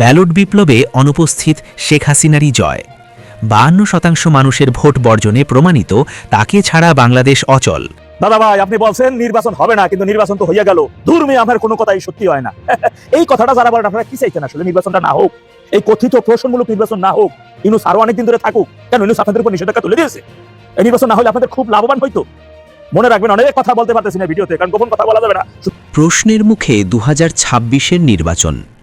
Ballot বিপ্লবে অনুপস্থিত শেখ হাসিনারই জয়। বাহান্ন শতাংশ মানুষের ভোট বর্জনে প্রমাণিত তাকে ছাড়া বাংলাদেশ অচল। দাদা ভাই আপনি বলছেন নির্বাচন হবে না কিন্তু নির্বাচন তো হইয়া গেল। দূর মেয়ে আমার কোনো কথাই সত্যি হয় না। এই কথাটা যারা বলেন আপনারা কি চাইছেন আসলে নির্বাচনটা না হোক? এই কথিত প্রশ্নমূলক নির্বাচন না হোক ইনুস আরও অনেকদিন ধরে থাকুক। কেন ইনুস আপনাদের উপর নিষেধাজ্ঞা তুলে দিয়েছে? এই নির্বাচন না হলে আপনাদের খুব লাভবান হইতো। মনে রাখবেন অনেক কথা বলতে পারতেছি না ভিডিওতে কারণ গোপন কথা বলা যাবে না। প্রশ্নের মুখে দু হাজার ছাব্বিশের নির্বাচন।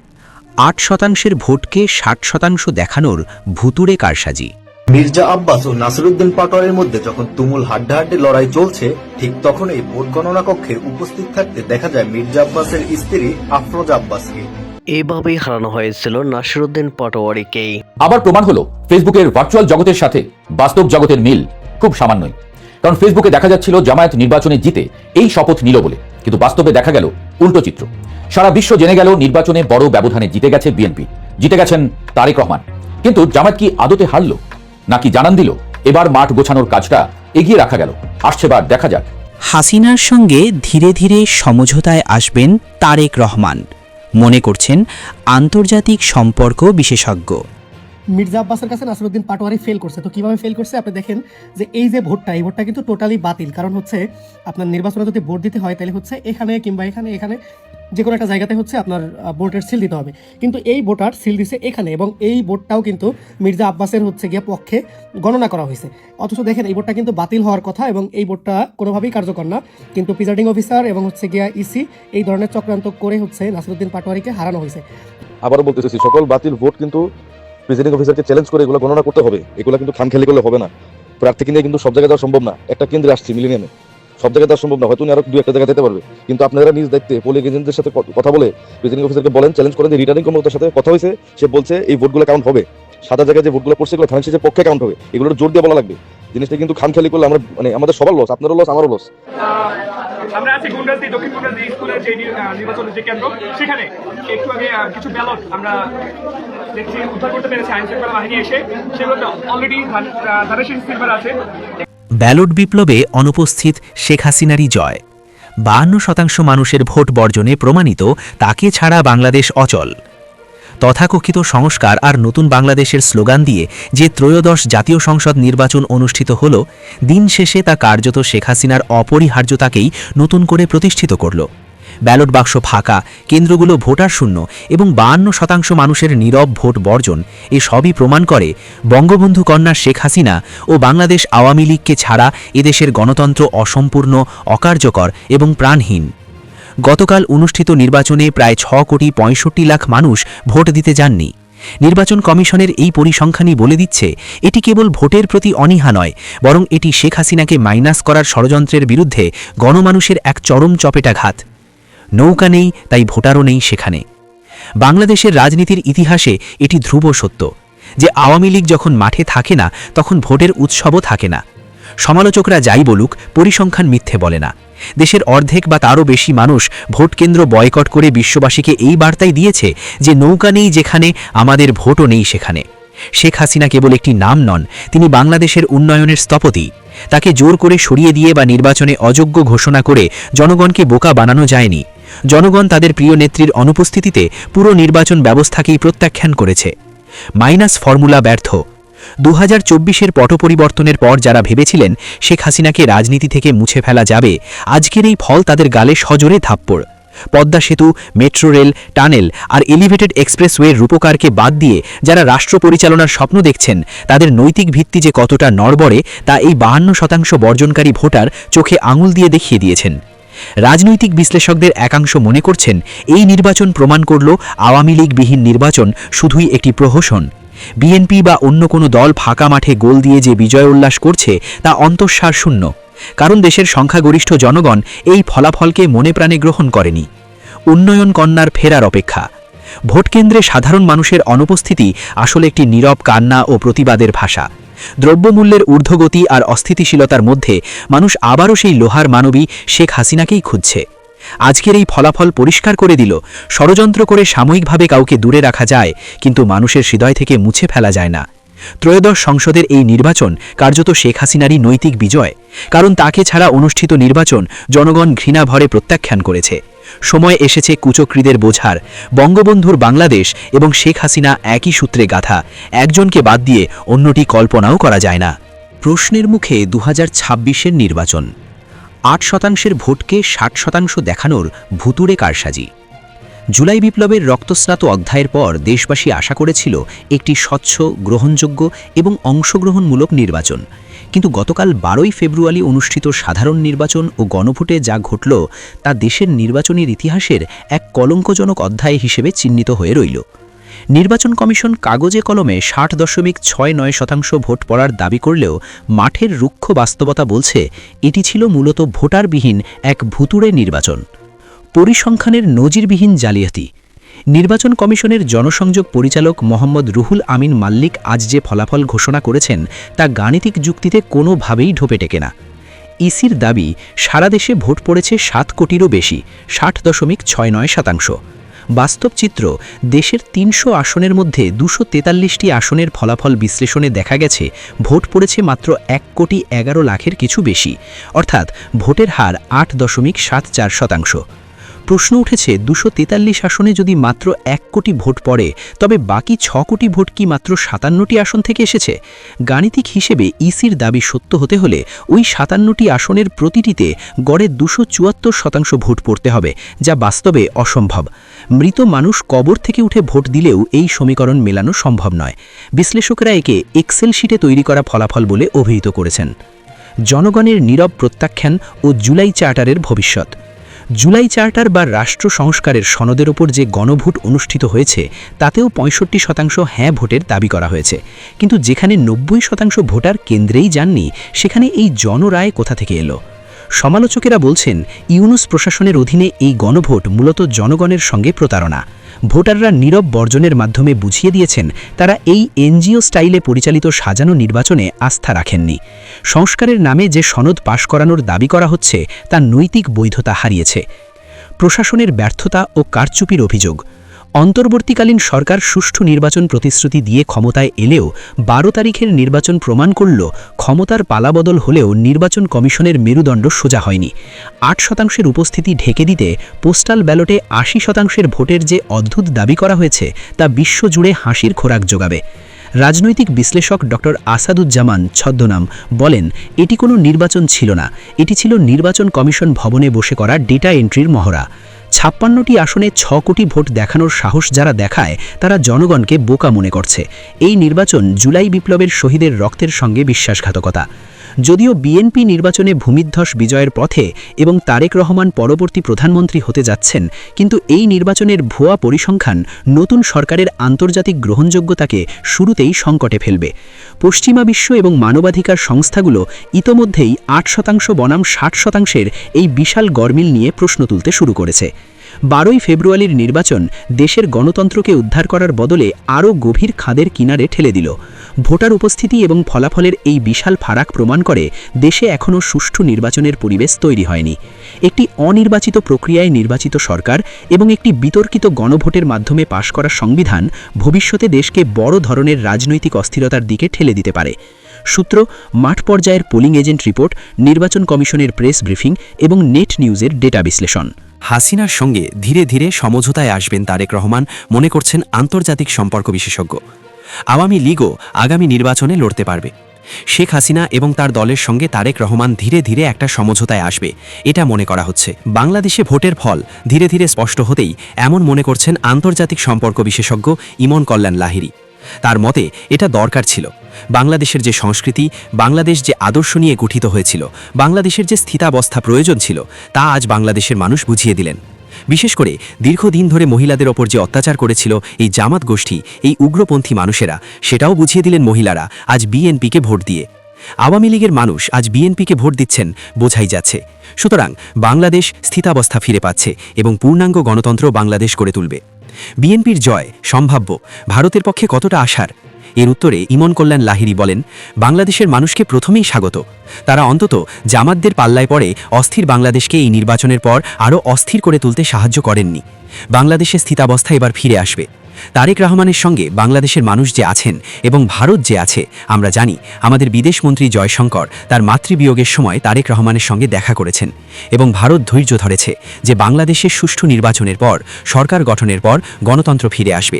আট শতাংশের ভোটকে ষাট শতাংশ দেখানোর ভুতুড়ে কারসাজি। মির্জা আব্বাস ও নাসিরুদ্দিন পাটোয়ারের মধ্যে যখন তুমুল হাড্ডাহাড্ডি লড়াই চলছে ঠিক তখনই ভোট গণনা কক্ষে উপস্থিত থাকতে দেখা যায় মির্জা আব্বাসের স্ত্রী আফরোজা আব্বাসকে। এভাবেই হারানো হয়েছিল নাসিরুদ্দিন পাটোয়ারিকেই। আবার প্রমাণ হলো ফেসবুকের ভার্চুয়াল জগতের সাথে বাস্তব জগতের মিল খুব সামান্যই। কারণ ফেসবুকে দেখা যাচ্ছিল জামায়াত নির্বাচনে জিতে এই শপথ নিল বলে। কিন্তু বাস্তবে দেখা গেল উল্টো চিত্র। সারা বিশ্ব জেনে গেল নির্বাচনে বড় ব্যবধানে জিতে গেছে বিএনপি জিতে গেছেন তারেক রহমান। কিন্তু জামায়াত কি আদতে হারলো? নাকি জানান দিল, এবার মাঠ গোছানোর কাজটা এগিয়ে রাখা গেল? আসছে বার দেখা যাক। হাসিনার সঙ্গে ধীরে ধীরে সমঝোতায় আসবেন তারেক রহমান। মনে করছেন আন্তর্জাতিক সম্পর্ক বিশেষজ্ঞ। মির্জা আব্বাসের কাছে নাসিরুদ্দিন পাটোয়ারি ফেল করছে। তো কীভাবে ফেল করছে? আপনি দেখেন যে এই যে ভোটটা, এই ভোটটা কিন্তু টোটালি বাতিল। কারণ হচ্ছে আপনার নির্বাচনে যদি ভোট দিতে হয়, তাহলে হচ্ছে এখানে কিংবা এখানে এখানে যে কোনো একটা জায়গাতে হচ্ছে আপনার ভোটের সিল দিতে হবে। কিন্তু এই ভোটার সিল দিছে এখানে এবং এই ভোটটাও কিন্তু মির্জা আব্বাসের হচ্ছে গিয়ে পক্ষে গণনা করা হয়েছে। অথচ দেখেন এই ভোটটা কিন্তু বাতিল হওয়ার কথা এবং এই ভোটটা কোনোভাবেই কার্যকর না। কিন্তু প্রিজাইডিং অফিসার এবং হচ্ছে গিয়া ইসি এই ধরনের চক্রান্ত করে হচ্ছে নাসিরুদ্দিন পাটোয়ারিকে হারানো হয়েছে। আবারও বলতেছি সকল বাতিল ভোট কিন্তু প্রেসিডিং অফিসারকে চ্যালেঞ্জ করে এগুলো গণনা করতে হবে, এগুলো কিন্তু খামখেয়ালি করলে হবে না। প্রার্থী নিয়ে কিন্তু সব জায়গায় যাওয়া সম্ভব না। একটা কেন্দ্রে আসছি মিলিনিয়ামে। সব জায়গায় যাওয়া সম্ভব না। হয়তো উনি আরও দু একটা জায়গায় যেতে পারবে। কিন্তু আপনারা নিজ দায়িত্বে পোলিং এজেন্টদের সাথে কথা বলে প্রেসিডিং অফিসারকে বলেন চ্যালেঞ্জ করেন যে রিটার্নিং কর্মকর্তার সাথে কথা হয়েছে, সে বলছে এই ভোটগুলো কাউন্ট হবে। সাদা জায়গায় যে ভোটগুলো পড়ছে, এগুলো থানা শেষের পক্ষে কাউন্ট হবে। এগুলো জোর দিয়ে বলা লাগবে। জিনিসটা কিন্তু খামখেয়ালি করলে আমরা মানে আমাদের সবার লস আপনারও লস আমারও লস আমরা আছি গুন্ডাসদি দক্ষিণ গুন্ডাসদি স্কুলের যে নির্বাচনের যে কেন্দ্র। সেখানে একটু আগে কিছু ব্যালট আমরা দেখছি উদ্ধার করতে পেরেছি আইন শৃঙ্খলা বাহিনী এসে। সেগুলো অলরেডি ধানের সিলভার আছে। ব্যালট বিপ্লবে অনুপস্থিত শেখ হাসিনারই জয়। বাহান্ন শতাংশ মানুষের ভোট বর্জনে প্রমাণিত তাকে ছাড়া বাংলাদেশ অচল। তথাকথিত সংস্কার আর নতুন বাংলাদেশের স্লোগান দিয়ে যে ত্রয়োদশ জাতীয় সংসদ নির্বাচন অনুষ্ঠিত হল, দিন শেষে তা কার্যত শেখ হাসিনার অপরিহার্যতাকেই নতুন করে প্রতিষ্ঠিত করল। ব্যালট বাক্স ফাঁকা, কেন্দ্রগুলো ভোটার শূন্য এবং বাহান্ন শতাংশ মানুষের নীরব ভোট বর্জন, এ সবই প্রমাণ করে বঙ্গবন্ধু কন্যা শেখ হাসিনা ও বাংলাদেশ আওয়ামী লীগকে ছাড়া এদেশের গণতন্ত্র অসম্পূর্ণ, অকার্যকর এবং প্রাণহীন। গতকাল অনুষ্ঠিত নির্বাচনে প্রায় ছ কোটি পঁয়ষট্টি লাখ মানুষ ভোট দিতে যাননি। নির্বাচন কমিশনের এই পরিসংখ্যানই বলে দিচ্ছে, এটি কেবল ভোটের প্রতি অনীহা নয়, বরং এটি শেখ হাসিনাকে মাইনাস করার ষড়যন্ত্রের বিরুদ্ধে গণমানুষের এক চরম চপেটাঘাত। নৌকা নেই, তাই ভোটারও নেই সেখানে। বাংলাদেশের রাজনীতির ইতিহাসে এটি ধ্রুব সত্য, যে আওয়ামী লীগ যখন মাঠে থাকে না, তখন ভোটের উৎসবও থাকে না। সমালোচকরা যাই বলুক, পরিসংখ্যান মিথ্যে বলে না। দেশের অর্ধেক বা তারও বেশি মানুষ ভোটকেন্দ্র বয়কট করে বিশ্ববাসীকে এই বার্তাই দিয়েছে যে নৌকা নেই যেখানে, আমাদের ভোটও নেই সেখানে। শেখ হাসিনা কেবল একটি নাম নন, তিনি বাংলাদেশের উন্নয়নের স্থপতি। তাকে জোর করে সরিয়ে দিয়ে বা নির্বাচনে অযোগ্য ঘোষণা করে জনগণকে বোকা বানানো যায়নি। জনগণ তাদের প্রিয় নেত্রীর অনুপস্থিতিতে পুরো নির্বাচন ব্যবস্থাকেই প্রত্যাখ্যান করেছে। মাইনাস ফর্মুলা ব্যর্থ। দু হাজার চব্বিশের পট পরিবর্তনের পর যারা ভেবেছিলেন শেখ হাসিনাকে রাজনীতি থেকে মুছে ফেলা যাবে, আজকের এই ফল তাদের গালে সজোরে থাপ্পড়। Padma Setu, metro rail, tunnel আর এলিভেটেড এক্সপ্রেসওয়ের রূপকারকে বাদ দিয়ে যারা রাষ্ট্র পরিচালনার স্বপ্ন দেখছেন, তাদের নৈতিক ভিত্তি যে কতটা নড়বড়ে, তা এই বাহান্ন শতাংশ বর্জনকারী ভোটার চোখে আঙুল দিয়ে দেখিয়ে দিয়েছেন। রাজনৈতিক বিশ্লেষকদের একাংশ মনে করছেন, এই নির্বাচন প্রমাণ করল আওয়ামী লীগবিহীন নির্বাচন শুধুই একটি প্রহসন। বিএনপি বা অন্য কোনো দল ফাঁকা মাঠে গোল দিয়ে যে বিজয় উল্লাস করছে, তা অন্তঃসার শূন্য। কারণ দেশের সংখ্যাগরিষ্ঠ জনগণ এই ফলাফলকে মনে প্রাণে গ্রহণ করেনি। উন্নয়ন কন্যার ফেরার অপেক্ষা। ভোটকেন্দ্রে সাধারণ মানুষের অনুপস্থিতি আসলে একটি নীরব কান্না ও প্রতিবাদের ভাষা। দ্রব্যমূল্যের ঊর্ধ্বগতি আর অস্থিতিশীলতার মধ্যে মানুষ আবারও সেই লোহার মানবী শেখ হাসিনাকেই খুঁজছে। আজকের এই ফলাফল পরিষ্কার করে দিল। ষড়যন্ত্র করে সাময়িকভাবে কাউকে দূরে রাখা যায়, কিন্তু মানুষের হৃদয় থেকে মুছে ফেলা যায় না। ত্রয়োদশ সংসদের এই নির্বাচন কার্যত শেখ হাসিনারই নৈতিক বিজয়, কারণ তাকে ছাড়া অনুষ্ঠিত নির্বাচন জনগণ ঘৃণাভরে প্রত্যাখ্যান করেছে। সময় এসেছে কুচক্রীদের বোঝার, বঙ্গবন্ধুর বাংলাদেশ এবং শেখ হাসিনা একই সূত্রে গাথা, একজনকে বাদ দিয়ে অন্যটি কল্পনাও করা যায় না। প্রশ্নের মুখে দু হাজার নির্বাচন। আট শতাংশের ভোটকে ষাট শতাংশ দেখানোর ভুতুড়ে কারসাজি। জুলাই বিপ্লবের রক্তস্নাত অধ্যায়ের পর দেশবাসী আশা করেছিল একটি স্বচ্ছ, গ্রহণযোগ্য এবং অংশগ্রহণমূলক নির্বাচন। কিন্তু গতকাল বারোই ফেব্রুয়ারি অনুষ্ঠিত সাধারণ নির্বাচন ও গণভোটে যা ঘটল, তা দেশের নির্বাচনের ইতিহাসের এক কলঙ্কজনক অধ্যায় হিসেবে চিহ্নিত হয়ে রইল। নির্বাচন কমিশন কাগজে কলমে ষাট দশমিক ছয় নয় শতাংশ ভোট পড়ার দাবি করলেও মাঠের রুক্ষ বাস্তবতা বলছে, এটি ছিল মূলত ভোটারবিহীন এক ভুতুড়ে নির্বাচন। পরিসংখ্যানের নজিরবিহীন জালিয়াতি। নির্বাচন কমিশনের জনসংযোগ পরিচালক মোহাম্মদ রুহুল আমিন মাল্লিক আজ যে ফলাফল ঘোষণা করেছেন, তা গাণিতিক যুক্তিতে কোনোভাবেই ঢোপে টেকে না। ইসির দাবি, সারা দেশে ভোট পড়েছে সাত কোটিরও বেশি, ষাট দশমিক ছয় নয় শতাংশ। বাস্তব চিত্র দেশের তিনশো আসনের মধ্যে দুশো তেতাল্লিশটি আসনের ফলাফল বিশ্লেষণে দেখা গেছে। ভোট পড়েছে মাত্র এক কোটি এগারো লাখের কিছু বেশি। অর্থাৎ ভোটের হার আট দশমিক সাত চার শতাংশ। প্রশ্ন উঠেছে, দুশো তেতাল্লিশ আসনে যদি মাত্র এক কোটি ভোট পড়ে, তবে বাকি ছ কোটি ভোট কি মাত্র সাতান্নটি আসন থেকে এসেছে? গাণিতিক হিসেবে ইসির দাবি সত্য হতে হলে ওই সাতান্নটি আসনের প্রতিটিতে গড়ে দুশো চুয়াত্তর শতাংশ ভোট পড়তে হবে, যা বাস্তবে অসম্ভব। মৃত মানুষ কবর থেকে উঠে ভোট দিলেও এই সমীকরণ মেলানো সম্ভব নয়। বিশ্লেষকরা একে এক্সেল শিটে তৈরি করা ফলাফল বলে অভিহিত করেছেন। জনগণের নীরব প্রত্যাখ্যান ও জুলাই চার্টারের ভবিষ্যৎ। জুলাই চার্টার বা রাষ্ট্র সংস্কারের সনদের ওপর যে গণভোট অনুষ্ঠিত হয়েছে, তাতেও পঁয়ষট্টি শতাংশ হ্যাঁ ভোটের দাবি করা হয়েছে। কিন্তু যেখানে নব্বই শতাংশ ভোটার কেন্দ্রেই যাননি, সেখানে এই জনরায় কোথা থেকে এলো? সমালোচকেরা বলছেন, ইউনুস প্রশাসনের অধীনে এই গণভোট মূলত জনগণের সঙ্গে প্রতারণা। ভোটাররা নীরব বর্জনের মাধ্যমে বুঝিয়ে দিয়েছেন, তারা এই এনজিও স্টাইলে পরিচালিত সাজানো নির্বাচনে আস্থা রাখেননি। সংস্কারের নামে যে সনদ পাশ করানোর দাবি করা হচ্ছে, তা নৈতিক বৈধতা হারিয়েছে। প্রশাসনের ব্যর্থতা ও কারচুপির অভিযোগ। অন্তর্বর্তীকালীন সরকার সুষ্ঠু নির্বাচন প্রতিশ্রুতি দিয়ে ক্ষমতায় এলেও বারো তারিখের নির্বাচন প্রমাণ করল ক্ষমতার পালাবদল হলেও নির্বাচন কমিশনের মেরুদণ্ড সোজা হয়নি। আট শতাংশের উপস্থিতি ঢেকে দিতে পোস্টাল ব্যালটে আশি শতাংশের ভোটের যে অদ্ভুত দাবি করা হয়েছে তা বিশ্বজুড়ে হাসির খোরাক যোগাবে। রাজনৈতিক বিশ্লেষক ডক্টর আসাদুজ্জামান ছদ্মনাম বলেন, এটি কোনো নির্বাচন ছিল না। এটি ছিল নির্বাচন কমিশন ভবনে বসে করা ডেটা এন্ট্রির মহড়া। ছাপ্পান্নটি আসনে ছ কোটি ভোট দেখানোর সাহস যারা দেখায়, তারা জনগণকে বোকা মনে করছে। এই নির্বাচন জুলাই বিপ্লবের শহীদের রক্তের সঙ্গে বিশ্বাসঘাতকতা। যদিও বিএনপি নির্বাচনে ভূমিধ্বস বিজয়ের পথে এবং তারেক রহমান পরবর্তী প্রধানমন্ত্রী হতে যাচ্ছেন, কিন্তু এই নির্বাচনের ভুয়া পরিসংখ্যান নতুন সরকারের আন্তর্জাতিক গ্রহণযোগ্যতাকে শুরুতেই সংকটে ফেলবে। পশ্চিমা বিশ্ব এবং মানবাধিকার সংস্থাগুলো ইতোমধ্যেই আট শতাংশ বনাম ষাট শতাংশের এই বিশাল গরমিল নিয়ে প্রশ্ন তুলতে শুরু করেছে। বারোই ফেব্রুয়ারির নির্বাচন দেশের গণতন্ত্রকে উদ্ধার করার বদলে আরও গভীর খাদের কিনারে ঠেলে দিল। ভোটার উপস্থিতি এবং ফলাফলের এই বিশাল ফারাক প্রমাণ করে দেশে এখনও সুষ্ঠু নির্বাচনের পরিবেশ তৈরি হয়নি। একটি অনির্বাচিত প্রক্রিয়ায় নির্বাচিত সরকার এবং একটি বিতর্কিত গণভোটের মাধ্যমে পাশ করা সংবিধান ভবিষ্যতে দেশকে বড় ধরনের রাজনৈতিক অস্থিরতার দিকে ঠেলে দিতে পারে। সূত্র, মাঠ পর্যায়ের পোলিং এজেন্ট রিপোর্ট, নির্বাচন কমিশনের প্রেস ব্রিফিং এবং নেট নিউজের ডেটা বিশ্লেষণ। হাসিনার সঙ্গে ধীরে ধীরে সমঝোতায় আসবেন তারেক রহমান, মনে করছেন আন্তর্জাতিক সম্পর্ক বিশেষজ্ঞ। আওয়ামী লীগও আগামী নির্বাচনে লড়তে পারবে। শেখ হাসিনা এবং তার দলের সঙ্গে তারেক রহমান ধীরে ধীরে একটা সমঝোতায় আসবে, এটা মনে করা হচ্ছে। বাংলাদেশে ভোটের ফল ধীরে ধীরে স্পষ্ট হতেই এমন মনে করছেন আন্তর্জাতিক সম্পর্ক বিশেষজ্ঞ ইমন কল্যাণ লাহিরি তার মতে এটা দরকার ছিল। বাংলাদেশের যে সংস্কৃতি, বাংলাদেশ যে আদর্শ নিয়ে গঠিত হয়েছিল, বাংলাদেশের যে স্থিতাবস্থা প্রয়োজন ছিল, তা আজ বাংলাদেশের মানুষ বুঝিয়ে দিলেন। বিশেষ করে দীর্ঘদিন ধরে মহিলাদের ওপর যে অত্যাচার করেছিল এই জামাত গোষ্ঠী, এই উগ্রপন্থী মানুষেরা, সেটাও বুঝিয়ে দিলেন মহিলারা আজ বিএনপিকে ভোট দিয়ে। আওয়ামী লীগের মানুষ আজ বিএনপিকে ভোট দিচ্ছেন, বোঝাই যাচ্ছে। সুতরাং বাংলাদেশ স্থিতাবস্থা ফিরে পাচ্ছে এবং পূর্ণাঙ্গ গণতন্ত্র বাংলাদেশ গড়ে তুলবে। বিএনপির জয় সম্ভাব্য, ভারতের পক্ষে কতটা আশার? এর উত্তরে ইমন কল্যাণ লাহিরি বলেন, বাংলাদেশের মানুষকে প্রথমেই স্বাগত। তারা অন্তত জামাতদের পাল্লায় পড়ে অস্থির বাংলাদেশকে এই নির্বাচনের পর আরও অস্থির করে তুলতে সাহায্য করেননি। বাংলাদেশের স্থিতাবস্থা এবার ফিরে আসবে। তারেক রহমানের সঙ্গে বাংলাদেশের মানুষ যে আছেন এবং ভারত যে আছে, আমরা জানি, আমাদের বিদেশমন্ত্রী জয়শঙ্কর তার মাতৃবিয়োগের সময় তারেক রহমানের সঙ্গে দেখা করেছেন এবং ভারত ধৈর্য ধরেছে যে বাংলাদেশের সুষ্ঠু নির্বাচনের পর, সরকার গঠনের পর গণতন্ত্র ফিরে আসবে।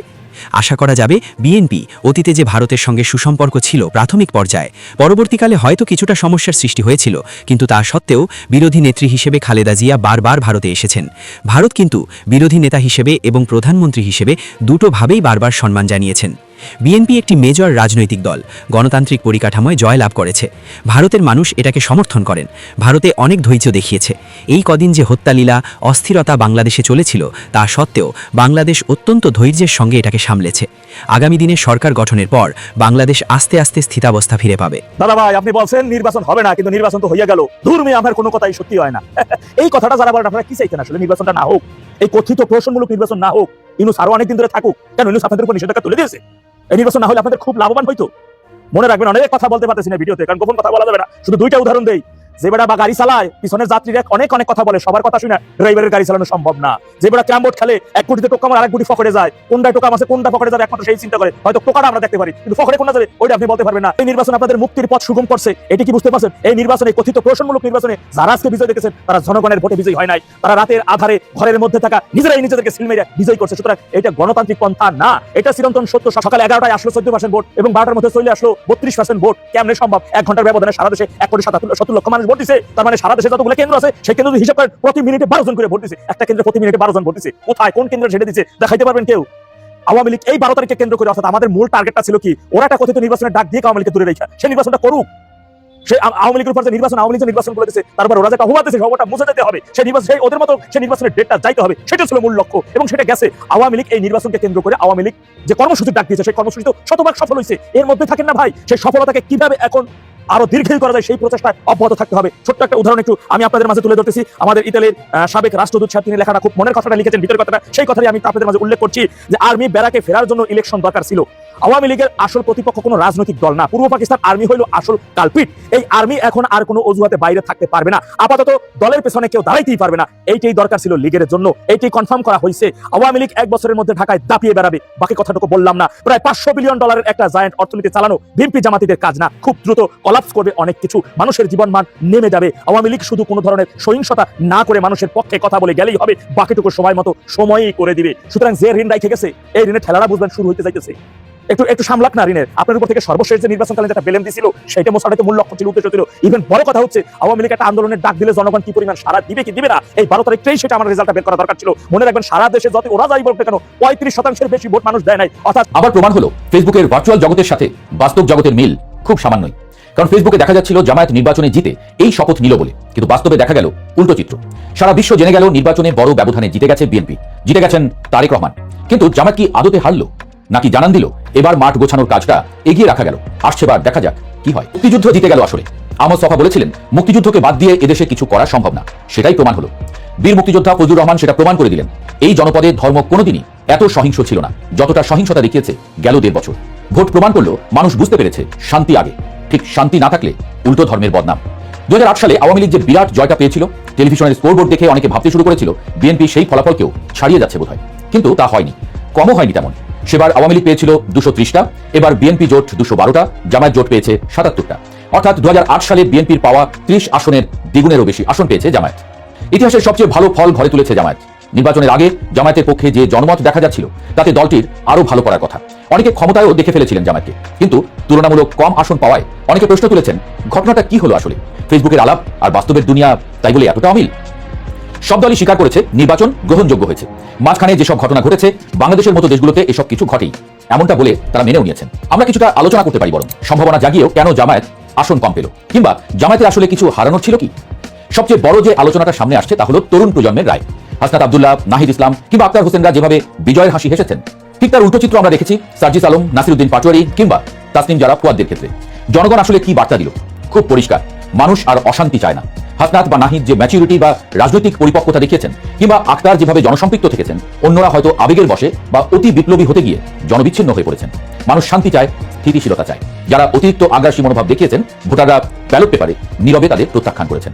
আশা করা যাবে বিএনপি অতীতে যে ভারতের সঙ্গে সুসম্পর্ক ছিল প্রাথমিক পর্যায়ে, পরবর্তীকালে হয়তো কিছুটা সমস্যার সৃষ্টি হয়েছিল, কিন্তু তা সত্ত্বেও বিরোধী নেত্রী হিসেবে খালেদা জিয়া বারবার ভারতে এসেছেন। ভারত কিন্তু বিরোধী নেতা হিসেবে এবং প্রধানমন্ত্রী হিসেবে দুটোভাবেই বারবার সম্মান জানিয়েছেন। বিএনপি একটি মেজর রাজনৈতিক দল। গণতান্ত্রিক পরিকাঠামোয় জয়লাভ করেছে। ভারতের মানুষ এটাকে সমর্থন করেন। ভারতে অনেক ধৈর্য দেখিয়েছে। এই কদিন যে হত্যালীলা, অস্থিরতা বাংলাদেশে চলেছিল, তা সত্ত্বেও বাংলাদেশ অত্যন্ত ধৈর্যের সঙ্গে এটাকে সামলেছে। আগামী দিনে সরকার গঠনের পর বাংলাদেশ আস্তে আস্তে স্থিতাবস্থা ফিরে পাবে। দাদা ভাই, আপনি বলছেন নির্বাচন হবে না, কিন্তু নির্বাচন তো হইয়া গেল। দূর মেয়ে, আমার কোনো কথাই সত্যি হয় না। এই কথাটা যারা বলেন, আপনারা কি চাইছেন আসলে নির্বাচনটা না হোক? এই কথিত প্রশ্নমূলক নির্বাচন না হোক। ইনুস আরও অনেকদিন ধরে থাকুক। কেন ইনুস আপনাদের উপর নিষেধাজ্ঞা তুলে দিয়েছে? এই নির্বাচন না হলে আপনাদের খুব লাভবান হইতো। মনে রাখবেন, অনেক কথা বলতে পারতেছি না ভিডিওতে, কারণ গোপন কথা বলা যাবে না। শুধু দুইটা উদাহরণ দেই। যে বেড়া বা গাড়ি চালায়, পিছনের যাত্রীরা অনেক অনেক কথা বলে, সবার কথা শুনে ড্রাইভারের গাড়ি চালানো সম্ভব না। যে বেড়া ক্যাম বোর্ড খেলে, এক কোটিতে টোকা আমার আরেক কোটি ফকড়ে যায়। কোনটায় টোকা আছে কোনটা ফকড়ে যাবে, একমাত্র সেই চিন্তা করে। হয়তো টোকাটা আমরা দেখতে পারি, কিন্তু ফকড়ে কোনটা যাবে, ওইটা আপনি বলতে পারবেন না। এই নির্বাচন আপনাদের মুক্তির পথ সুগম করছে, এটি কি বুঝতে পারছেন? এই নির্বাচনে কথিত প্রশ্নমূলক নির্বাচনে যারা আজকে বিজয় দেখেছেন, তারা জনগণের ভোটে বিজয় হয় নাই। তারা রাতের আধারে ঘরের মধ্যে থাকা নিজেরাই নিজেদেরকে সিল মেরে বিজয় করছে। সুতরাং এটা গণতান্ত্রিক পন্থা না। এটা চিরন্তন সত্য। সকালে এগারোটায় আসলো চোদ্দ পার্সেন্ট ভোট এবং বারোটার মধ্যে চলে আসলো বত্রিশ পার্সেন্ট ভোট। কেমনে সম্ভব? এক ঘণ্টার ব্যবধানে সারা দেশে এক কোটি সাতাত্তর, সত্তর লক্ষ মানুষ ভোট দিছে, তার মানে সারা দেশে যতগুলো কেন্দ্র আছে, সেই কেন্দ্র হিসাব প্রতি মিনিটে বারো জন করে ভোট একটা কেন্দ্রে প্রতি মিনিটে বারো জন ভোট কোথায়, কোন দিচ্ছে দেখাইতে পারবেন কেউ? আওয়ামী লীগ এই বারো কেন্দ্র করে, অর্থাৎ আমাদের মূল টার্গেটটা ছিল কি? ওরা একটা কথিত নির্বাচনের ডাক দিয়ে আওয়ামী লীগকে দূরে সেই নির্বাচনটা করুক। সে আওয়ামী লীগের উপর যে নির্বাচন, আওয়ামী লীগ নির্বাচন করে দিচ্ছে তারপর ওরা মুছে যেতে হবে। সেই নির্বাচন সেই ওদের মতো সেই নির্বাচনের ডেটটা যাইতে হবে। সেটা ছিল মূল লক্ষ্য। এবং সেটা গেছে। আওয়ামী লীগ এই নির্বাচনকে কেন্দ্র করে আওয়ামী লীগ যে কর্মসূচি ডাক দিয়েছে, সেই কর্মসূচি তো শতভাগ সফল হয়েছে এর মধ্যে থাকেন না ভাই। সেই সফলতাকে কীভাবে এখন আরও দীর্ঘায়ু করা যায় সেই প্রচেষ্টায় অব্যাহত থাকতে হবে। ছোট্ট একটা উদাহরণ একটু আমি আপনাদের মাঝে তুলে ধরতেছি। আমাদের ইতালির সাবেক রাষ্ট্রদূত সাহেব, তিনি লেখাটা খুব মনের কথাটা লিখেছেন, ভিতরের কথাটা। সেই কথাই আমি আপনাদের মাঝে উল্লেখ করছি যে, আর্মি ব্যারাকে ফেরার জন্য ইলেকশন দরকার ছিল। আওয়ামী লীগের আসল প্রতিপক্ষ কোনো রাজনৈতিক দল না। পূর্ব পাকিস্তান আর্মি হইল আসল কালপিট। এই আর্মি এখন আর কোনো অজুহাতে বাইরে থাকতে পারবে না। আপাতত দলের পেছনে কেউ দাঁড়াইতেই পারবে না। এইটাই দরকার ছিল লীগের জন্য। এইটাই কনফার্ম করা হয়েছে আওয়ামী লীগ এক বছরের মধ্যে ঢাকায় দাপিয়ে বেড়াবে। বাকি কথাটুকু বললাম না। প্রায় পাঁচশো বিলিয়ন ডলারের একটা জায়ান্ট অর্থনীতি চালানো বিএনপি জামাতিদের কাজ না। খুব দ্রুত কলাপস করবে অনেক কিছু। মানুষের জীবনমান নেমে যাবে। আওয়ামী লীগ শুধু কোনো ধরনের সহিংসতা না করে মানুষের পক্ষে কথা বলে গেলেই হবে। বাকিটুকু সময় মতো সময়ই করে দিবে। সুতরাং যে ঋণ রাইখে গেছে। এই ঋণের ঠেলারা বুঝবেন শুরু হইতে যাইতেছে। একটু একটু সামলাক না, ঋণের। আপনার উপর থেকে সর্বশেষ যে নির্বাচনকালীন যেটা বেলেম দিছিল, সেটা মোসাড়াতে মূল লক্ষ্য ছিল, উদ্দেশ্য ছিল। ইভেন বড় কথা হচ্ছে, আওয়ামী লীগ একটা আন্দোলনের ডাক দিলে জনগণ কি পরিমাণ সারা দিবে কি দিবে না, এই বারো তারিখটাই সেটা আমার রেজাল্টটা বের করা দরকার ছিল। মনে রাখবেন, সারা দেশে যত ওরা যাই বলবে কেন, পঁয়ত্রিশ শতাংশের বেশি ভোট মানুষ দেয় নাই। অর্থাৎ আবার প্রমাণ হলো ফেসবুকের ভার্চুয়াল জগতের সাথে বাস্তব জগতের মিল খুব সামান্যই। কারণ ফেসবুকে দেখা যাচ্ছিল জামায়াত নির্বাচনে জিতে এই শপথ নিল বলে। কিন্তু বাস্তবে দেখা গেল উল্টো চিত্র। সারা বিশ্ব জেনে গেল নির্বাচনে বড় ব্যবধানে জিতে গেছে বিএনপি। জিতে গেছেন তারেক রহমান। কিন্তু জামায়াত কি আদতে হারলো? নাকি জানান দিল এবার মাঠ গোছানোর কাজটা এগিয়ে রাখা গেল। আসছে বার দেখা যাক কি হয়। মুক্তিযুদ্ধ জিতে গেল আসলে। আহমদ সফা বলেছিলেন, মুক্তিযুদ্ধকে বাদ দিয়ে এদেশে কিছু করা সম্ভব না। সেটাই প্রমাণ হলো। বীর মুক্তিযোদ্ধা ফজলুর রহমান সেটা প্রমাণ করে দিলেন। এই জনপদে ধর্ম কোনোদিনই এত সহিংস ছিল না, যতটা সহিংসতা দেখিয়েছে গেল দেড় বছর। ভোট প্রমাণ করল মানুষ বুঝতে পেরেছে শান্তি আগে। ঠিক শান্তি না থাকলে উল্টো ধর্মের বদনাম। দু হাজার আট সালে আওয়ামী লীগ যে বিরাট জয়টা পেয়েছিল, টেলিভিশনের স্কোরবোর্ড দেখে অনেকে ভাবতে শুরু করেছিল, বিএনপি সেই ফলাফলকেও ছাড়িয়ে যাচ্ছে বোধহয়। কিন্তু তা হয়নি। কমও হয়নি তেমন। সেবার আওয়ামী লীগ পেয়েছিল দুশো ত্রিশটা, এবার বিএনপি জোট দুশো বারোটা, জামায়াত জোট পেয়েছে সাতাত্তরটা। অর্থাৎ দু হাজার আট সালে বিএনপির পাওয়া ত্রিশ আসনের দ্বিগুণেরও বেশি আসন পেয়েছে জামায়াত। ইতিহাসের সবচেয়ে ভালো ফল ঘরে তুলেছে জামায়াত। নির্বাচনের আগে জামায়াতের পক্ষে যে জনমত দেখা যাচ্ছিল, তাতে দলটির আরও ভালো করার কথা। অনেকে ক্ষমতায়ও দেখে ফেলেছিলেন জামায়াতকে। কিন্তু তুলনামূলক কম আসন পাওয়ায় অনেকে প্রশ্ন তুলেছেন, ঘটনাটা কি হলো আসলে? ফেসবুকের আলাপ আর বাস্তবের দুনিয়া তাই বলে এতটা অমিল? সব দলই স্বীকার করেছে নির্বাচন গ্রহণযোগ্য হয়েছে। মাঝখানে যেসব ঘটনা ঘটেছে, বাংলাদেশের মতো দেশগুলোতে এসব কিছু ঘটেই। এমনটা বলে তারা মেনেও নিয়েছেন। আমরা কিছুটা আলোচনা করতে পারি বরং। সম্ভাবনা জাগিয়েও কেন জামায়াত আসন কম পেল? কিংবা জামায়াতের আসলে কিছু হারানোর ছিল কি? সবচেয়ে বড় যে আলোচনাটা সামনে আসছে তা হলো তরুণ প্রজন্মের রায়। হাসনাত আব্দুল্লাহ, নাহিদ ইসলাম কিংবা আক্তার হোসেনরা যেভাবে বিজয়ের হাসি হেসেছেন, ঠিক তার উল্টো চিত্র আমরা দেখেছি সার্জিস আলম, নাসিরুদ্দিন পাটোয়ারি কিংবা তাসনিম যারা ফুয়াদদের ক্ষেত্রে। জনগণ আসলে কি বার্তা দিল? খুব পরিষ্কার। মানুষ আর অশান্তি চায় না। হাসনাত বা নাহিদ যে ম্যাচুরিটি বা রাজনৈতিক পরিপক্কতা দেখিয়েছেন, কিংবা আক্তার যেভাবে জনসম্পৃক্ত থেকেছেন, অন্যরা হয়তো আবেগের বসে বা অতি বিপ্লবী হতে গিয়ে জনবিচ্ছিন্ন হয়ে পড়েছেন। মানুষ শান্তি চায়, স্থিতিশীলতা চায়। যারা অতিরিক্ত আগ্রাসী মনোভাব দেখিয়েছেন, ভোটাররা ব্যালট পেপারে নীরবে তাদের প্রত্যাখ্যান করেছেন।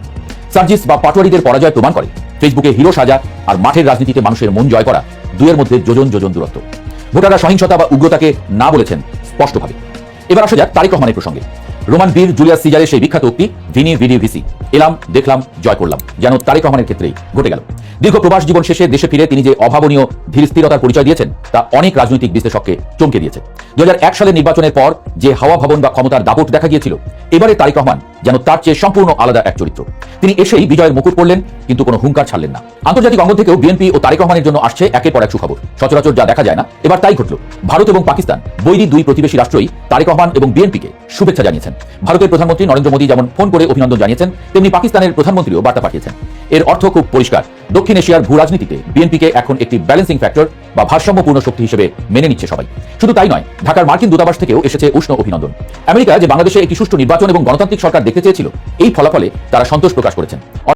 সার্জিস বা পাটোয়ারিদের পরাজয় প্রমাণ করে, ফেসবুকে হিরো সাজা আর মাঠের রাজনীতিতে মানুষের মন জয় করা দুয়ের মধ্যে যোজন যোজন দূরত্ব। ভোটাররা সহিংসতা বা উগ্রতাকে না বলেছেন স্পষ্টভাবে। এবার আসা যাক তারিক রহমানের প্রসঙ্গে। রোমান বীর জুলিয়াস সিজারের সেই বিখ্যাত উক্তি, ভিনি, ভিডি, ভিসি। এলাম, দেখলাম, জয় করলাম, যেন তারেক রহমানের ক্ষেত্রেই ঘটে গেল। দীর্ঘ প্রবাস জীবন শেষে দেশে ফিরে তিনি যে অভাবনীয় ধীর স্থিরতার পরিচয় দিয়েছেন, তা অনেক রাজনৈতিক বিশ্লেষককে চমকে দিয়েছে। দু হাজার এক সালের নির্বাচনের পর যে হাওয়া ভবন বা ক্ষমতার দাপট দেখা গিয়েছিল, এবারে তারিক রহমান যেন তার চেয়ে সম্পূর্ণ আলাদা এক চরিত্র। তিনি এসেই বিজয়ের মুকুট পড়লেন কিন্তু কোনো হুঙ্কার ছাড়লেন না। আন্তর্জাতিক অঙ্গন থেকেও বিএনপি ও তারেক রহমানের জন্য আসছে একের পর এক সুখবর। সচরাচর যা দেখা যায় না, এবার তাই ঘটল। ভারত এবং পাকিস্তান বৈরী দুই প্রতিবেশী রাষ্ট্রই তারেক রহমান এবং বিএনপিকে শুভেচ্ছা জানিয়েছেন। ভারতের প্রধানমন্ত্রী নরেন্দ্র মোদী যেমন ফোন করে অভিনন্দন জানিয়েছেন, তেমনি পাকিস্তানের প্রধানমন্ত্রীও বার্তা পাঠিয়েছেন। এর অর্থ খুব পরিষ্কার। দক্ষিণ এশিয়ার ভূ রাজনীতিতে বিএনপিকে এখন একটি ব্যালেন্সিং ফ্যাক্টর বা ভারসাম্যপূর্ণ শক্তি হিসেবে মেনে নিচ্ছে সবাই। শুধু তাই নয়, ঢাকার মার্কিন দূতাবাস থেকেও এসেছে উষ্ণ অভিনন্দন। আমেরিকা যে বাংলাদেশে একটি সুষ্ঠু নির্বাচন এবং গণতান্ত্রিক সরকার দেখতে চেয়েছিল, এই ফলাফলে তারা সন্তোষ প্রকাশ করেছেন।